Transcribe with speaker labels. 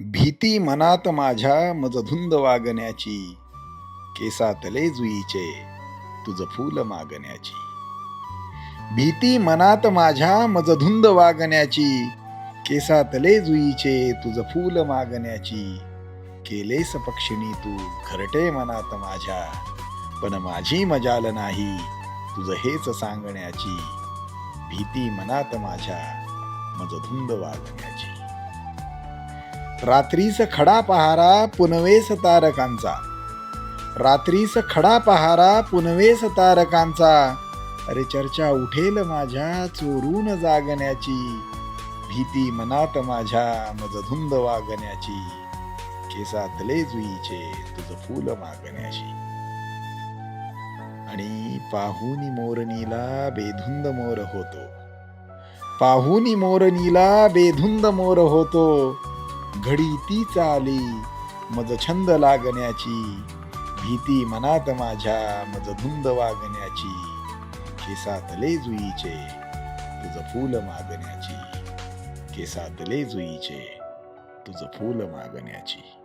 Speaker 1: भीती मनात माझ्या मजधुंद वागण्याची. केसातले जुईचे तुझ फूल मागण्याची. भीती मनात माझ्या मजधुंद वागण्याची. केसातले जुईचे तुझ फूल मागण्याची. केलेस पक्षिणी तू घरटे मनात माझ्या. पण माझी मजाल नाही तुझ हेच सांगण्याची. भीती मनात माझ्या मजधुंद वागण्याची. रात्रीस खडा पहारा पुनवेस तारकांचा. रात्रीस खडा पहारा पुनवेस तारकांचा. अरे चर्चा उठेल माझ्या चोरून जागण्याची. भीती मनात माझ्या मजधुंद वागण्याची. केसातले जुईचे तुझ फूल मागण्याची आणि पाहुनी मोरणीला बेधुंद मोर होतो. पाहुनी मोरणीला बेधुंद मोर होतो. घडी ती चाली मज छंद लागण्याची. भीती मनात माझ्या मज धुंद वागण्याची. केसातले जुईचे तुझ फूल मागण्याची. केसातले जुईचे तुझ फूल मागण्याची.